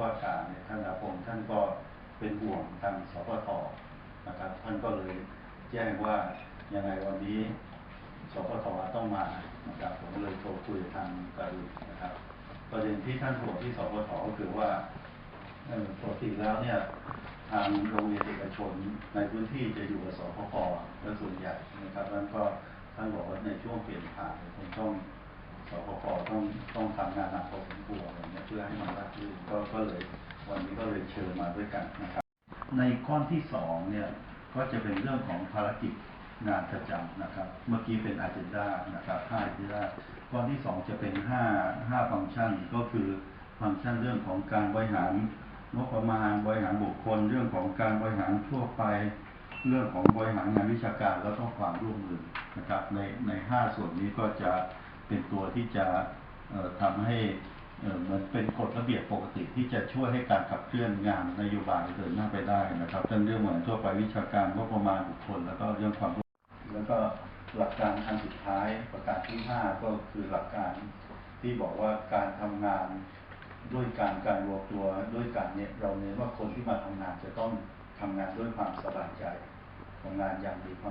ว่าการเนี่ยท่านอาภงท่านก็เป็นห่วงทางสปทนะครับ ท่านก็เลยแจ้งว่ายังไงวันนี้สปทต้องมานะครับผมเลยโทรคุยทางการุนะครับ ประเด็นที่ท่านห่วงที่สปทก็คือว่าเอ่อปกติแล้วเนี่ยทางโรงเรียนเอกชนในพื้นที่จะอยู่กับสพปและส่วนใหญ่นะครับแล้วก็ท่านบอกว่าในช่วงเปลี่ยนผ่านคงต้องสพปต้องต้องทำงานหนักพอสม พื่อให้มันรับรื่นก็ก็เลยวันนี้ก็เลยเชิญมาด้วยกันนะครับ ในก้อนที่สองเนี่ยก็จะเป็นเรื่องของภารกิจงานประจำนะครับ เมื่อกี้เป็นอาเจนดานะครับห้าอาเจนดาก้อนที่สองจะเป็นห้าห้าฟังก์ชันก็คือฟังก์ชันเรื่องของการบริหารงบประมาณบริหารบุคคล เรื่องของการบริหารทั่วไป เรื่องของบริหารงานวิชาการแล้วก็ความร่วมมือนะครับ ในในห้าส่วนนี้ก็จะเป็นตัวที่จะเอ่อทำให้เอ่อเห มือนเป็นกฎระเบียบปกติที่จะช่วยให้การขับเคลื่อนงานนโยบายเดินหน้าไปได้นะครับทั้งเรื่องเหมือนทั่วไปวิชาการงบประมาณบุคคล แล้วก็เรื่องความรู้แล้วก็หลักการอันสุดท้ายประการที่ห้าก็คือหลักการที่บอกว่าการทำงานด้วยการการรวมตัวด้วยกันเนี่ยเราเน้นว่าคนที่มาทำงานจะต้องทำงานด้วยความสบายใจทำงานอย่างมีความ